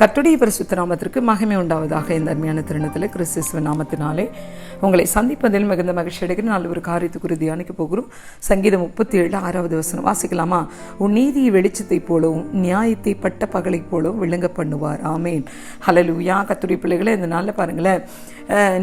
கத்துடைய பரிசுத்த நாமத்திற்கு மகிமை உண்டாவதாக இந்த அருமையான தருணத்தில் கிறிஸ்துவ நாமத்தினாலே உங்களை சந்திப்பதில் மிகுந்த மகிழ்ச்சி அடைகிற நல்ல ஒரு காரியத்துக்கு தியானிக்க போகிறோம். சங்கீதம் முப்பத்தி ஏழு ஆறாவது வசனம் வாசிக்கலாமா? உன் நீதியை வெளிச்சத்தை போலவும் நியாயத்தை பட்ட பகலை போலவும் விளங்க பண்ணுவார். ஆமேன். ஹலலூயா கத்துடைய பிள்ளைகளை இந்த நாளில் பாருங்களேன்.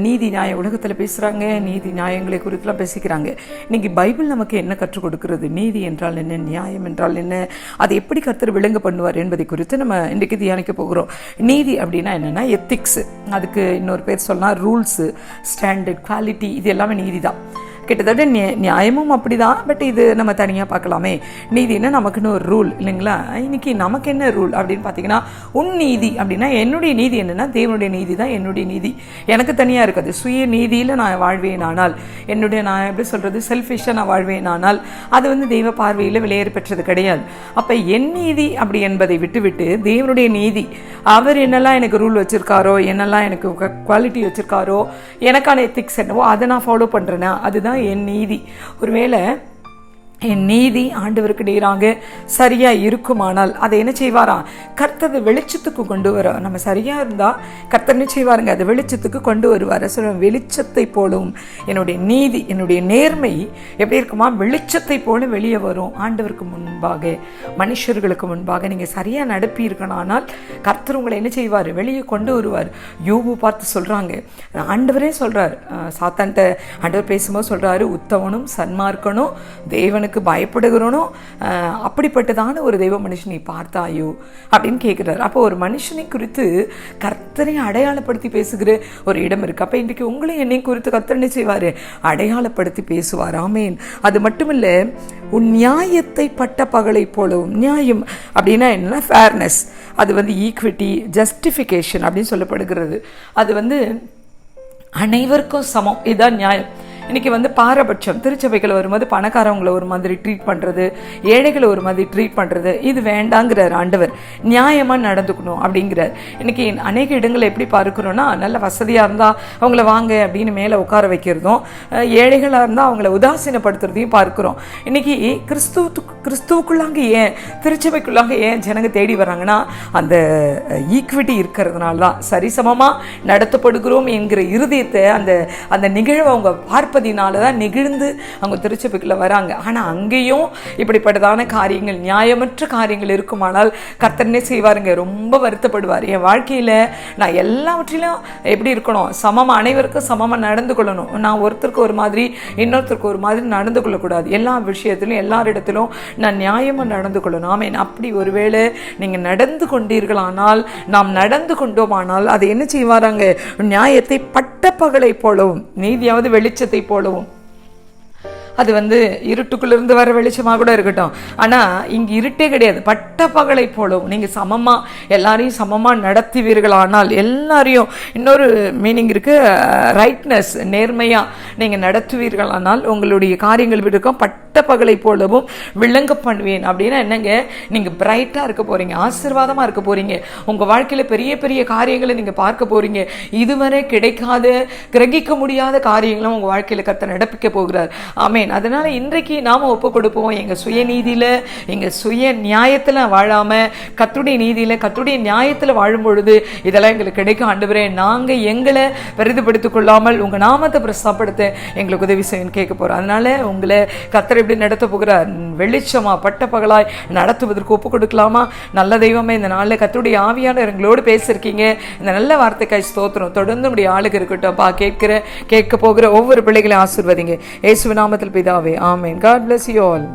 நீதி நியாய உலகத்தில் பேசுகிறாங்க நீதி நியாயங்களை குறித்துலாம் பேசிக்கிறாங்க. இன்னைக்கு பைபிள் நமக்கு என்ன கற்றுக் கொடுக்கிறது? நீதி என்றால் என்ன? நியாயம் என்றால் என்ன? அதை எப்படி கருத்தர் விளங்க பண்ணுவார்? என்பதை குறித்து நம்ம இன்றைக்கு தியானிக்க போகிறோம். நீதி அப்படின்னா என்னென்னா எத்திக்ஸு அதுக்கு இன்னொரு பேர் சொல்லலாம் ரூல்ஸு ஸ்டாண்டர்ட் குவாலிட்டி இது எல்லாமே நீதி தான் கிட்டத்தட்ட நிய- நியாயமும் அப்படிதான். பட் இது நம்ம தனியாக பார்க்கலாமே. நீதினா நமக்குன்னு ஒரு ரூல் இல்லைங்களா? இன்னைக்கு நமக்கு என்ன ரூல் அப்படின்னு பார்த்தீங்கன்னா உன் நீதி அப்படின்னா என்னுடைய நீதி என்னென்னா தேவனுடைய நீதி தான் என்னுடைய நீதி. எனக்கு தனியாக இருக்காது. சுய நீதியில் நான் வாழ்வேன் ஆனால் என்னுடைய நான் எப்படி சொல்கிறது செல்ஃபிஷாக நான் வாழ்வேன் ஆனால் அது வந்து தெய்வ பார்வையில் விலையேறு பெற்றது கிடையாது. அப்போ என் நீதி அப்படி என்பதை விட்டுவிட்டு தேவனுடைய நீதி அவர் என்னெல்லாம் எனக்கு ரூல் வச்சுருக்காரோ என்னெல்லாம் எனக்கு குவாலிட்டி வச்சுருக்காரோ எனக்கான எத்திக்ஸ் என்னவோ அதை நான் ஃபாலோ பண்ணுறேன்னா அதுதான் என் நீதி. ஒருவேளை என் நீதி ஆண்டவருக்கு நேராக சரியா இருக்குமானால் அதை என்ன செய்வாராம் கர்த்தர் வெளிச்சத்துக்கு கொண்டு வர நம்ம சரியா இருந்தா கர்த்தர் என்ன செய்வாருங்க? அதை வெளிச்சத்துக்கு கொண்டு வருவார். சொல்ல வெளிச்சத்தை போலும் என்னுடைய நீதி என்னுடைய நேர்மை எப்படி இருக்குமா? வெளிச்சத்தை போல வெளியே வரும். ஆண்டவருக்கு முன்பாக மனுஷர்களுக்கு முன்பாக நீங்க சரியா நடப்பீர்களானால் கர்த்தர் உங்களை என்ன செய்வார்? வெளியே கொண்டு வருவார். யோபு பார்த்து சொல்றாங்க. ஆண்டவரே சொல்றார். சாத்தான்ட்ட ஆண்டவர் பேசும்போது சொல்றாரு உத்தவனும் சன்மார்க்கனும் தேவனுக்கு பயப்படுகிறவனும் பயப்படுகிறோனோ அப்படிப்பட்டதான ஒரு தெய்வ மனுஷனை பார்த்தாயோ அப்படின்னு கேட்குறாரு அப்போ ஒரு மனுஷனை குறித்து கர்த்தரை அடையாளப்படுத்தி பேசுகிற ஒரு இடம் இருக்கு. அப்போ இன்றைக்கு உங்களையும் என்னை குறித்து கர்த்தர் என்ன செய்வார்? அடையாளப்படுத்தி பேசுவார். ஆமேன். அது மட்டும் இல்லை உன் நியாயத்தை பட்ட பகலை போலவும் நியாயம் அப்படின்னா என்னன்னா ஃபேர்னஸ் அது வந்து ஈக்விட்டி ஜஸ்டிஃபிகேஷன் அப்படின்னு சொல்லப்படுகிறது. அது வந்து அனைவருக்கும் சமம். இதுதான் நியாயம். இன்னைக்கு வந்து பாரபட்சம். திருச்சபைகள் வரும்போது பணக்காரவங்களை ஒரு மாதிரி ட்ரீட் பண்ணுறது ஏழைகளை ஒரு மாதிரி ட்ரீட் பண்ணுறது இது வேண்டாங்கிறார் ஆண்டவர். நியாயமாக நடந்துக்கணும் அப்படிங்கிறார். இன்னைக்கு அநேக இடங்களை எப்படி பார்க்குறோன்னா நல்ல வசதியாக இருந்தால் அவங்கள வாங்க அப்படின்னு மேலே உட்கார வைக்கிறதும் ஏழைகளாக இருந்தால் அவங்கள உதாசீனப்படுத்துறதையும் பார்க்குறோம். இன்னைக்கு கிறிஸ்துவ கிறிஸ்துவுக்குள்ளாங்க ஏன் திருச்சபைக்குள்ளாங்க ஏன் ஜனங்க தேடி வராங்கன்னா அந்த ஈக்விட்டி இருக்கிறதுனால தான் சரிசமமாக நடத்தப்படுகிறோம் என்கிற இருதயத்தை அந்த அந்த நிகழ்வை அவங்க பார்ப்ப நாற்பதினால தான் நெகிழ்ந்து அவங்க திருச்சபைக்குள்ள வராங்க. ஆனால் அங்கேயும் இப்படிப்பட்டதான காரியங்கள் நியாயமற்ற காரியங்கள் இருக்குமானால் கர்த்தனே செய்வாருங்க? ரொம்ப வருத்தப்படுவார். என் வாழ்க்கையில் நான் எல்லாவற்றிலும் எப்படி இருக்கணும்? சமமாக அனைவருக்கும் சமமாக நடந்து கொள்ளணும். நான் ஒருத்தருக்கு ஒரு மாதிரி இன்னொருத்தருக்கு ஒரு மாதிரி நடந்து கொள்ளக்கூடாது. எல்லா விஷயத்திலும் எல்லாரிடத்திலும் நான் நியாயமாக நடந்து கொள்ளணும். ஆமேன். அப்படி ஒருவேளை நீங்கள் நடந்து கொண்டீர்களானால் நாம் நடந்து கொண்டோமானால் அதை என்ன செய்வாராங்க? நியாயத்தை பட்ட பகலை போலவும் நீதியாவது வெளிச்சத்தை போலவும். அது வந்து இருட்டுக்குள்ளேருந்து வர வெளிச்சமாக கூட இருக்கட்டும். ஆனால் இங்கே இருட்டே கிடையாது. பட்ட பகலை போலவும். நீங்கள் சமமாக எல்லாரையும் சமமாக நடத்துவீர்களானால் எல்லாரையும் இன்னொரு மீனிங் இருக்கு ரைட்னஸ் நேர்மையாக நீங்கள் நடத்துவீர்களானால் உங்களுடைய காரியங்கள் இருக்கும் பட்ட பகலை போலவும் விளங்க பண்ணுவேன். அப்படின்னா என்னங்க? நீங்கள் பிரைட்டாக இருக்க போகிறீங்க ஆசீர்வாதமாக இருக்க போகிறீங்க உங்கள் வாழ்க்கையில் பெரிய பெரிய காரியங்களை நீங்கள் பார்க்க போகிறீங்க இதுவரை கிடைக்காத கிரகிக்க முடியாத காரியங்களும் உங்கள் வாழ்க்கையில் கத்த நடப்பிக்க போகிறார். ஆமேன். அதனால் இன்றைக்கு நாம் ஒப்பு கொடுப்போம். எங்கள் சுயநீதியில் எங்கள் சுய நியாயத்தில் வாழாமல் கத்துடைய நீதியில் கத்துடைய நியாயத்தில் வாழும் பொழுது இதெல்லாம் எங்களுக்கு கிடைக்கும். ஆண்டவரே நாங்கள் எங்களை பெரிதுபடுத்திக் கொள்ளாமல் உங்கள் நாமத்தை பிரசாப்படுத்த எங்களுக்கு உதவி செய்யணும்னு கேட்க போகிறோம் அதனால் உங்களை கத்திர எப்படி நடத்த போகிறார் வெளிச்சமா பட்ட பகலாய் நடத்துவதற்கு ஒப்பு கொடுக்கலாமா? நல்ல தெய்வமே இந்த நாளில் கத்துடைய ஆவியான எங்களோடு பேசியிருக்கீங்க. இந்த நல்ல வார்த்தைக்காய் ஸ்தோத்திரம். தொடர்ந்து நம்முடைய ஆளுக்கு இருக்கட்டும். பா கேட்கிற கேட்க போகிற ஒவ்வொரு பிள்ளைகளையும் ஆசிர்வதிங்க. ஏசுவ நாமத்தில் பிதாவே amen. God bless you all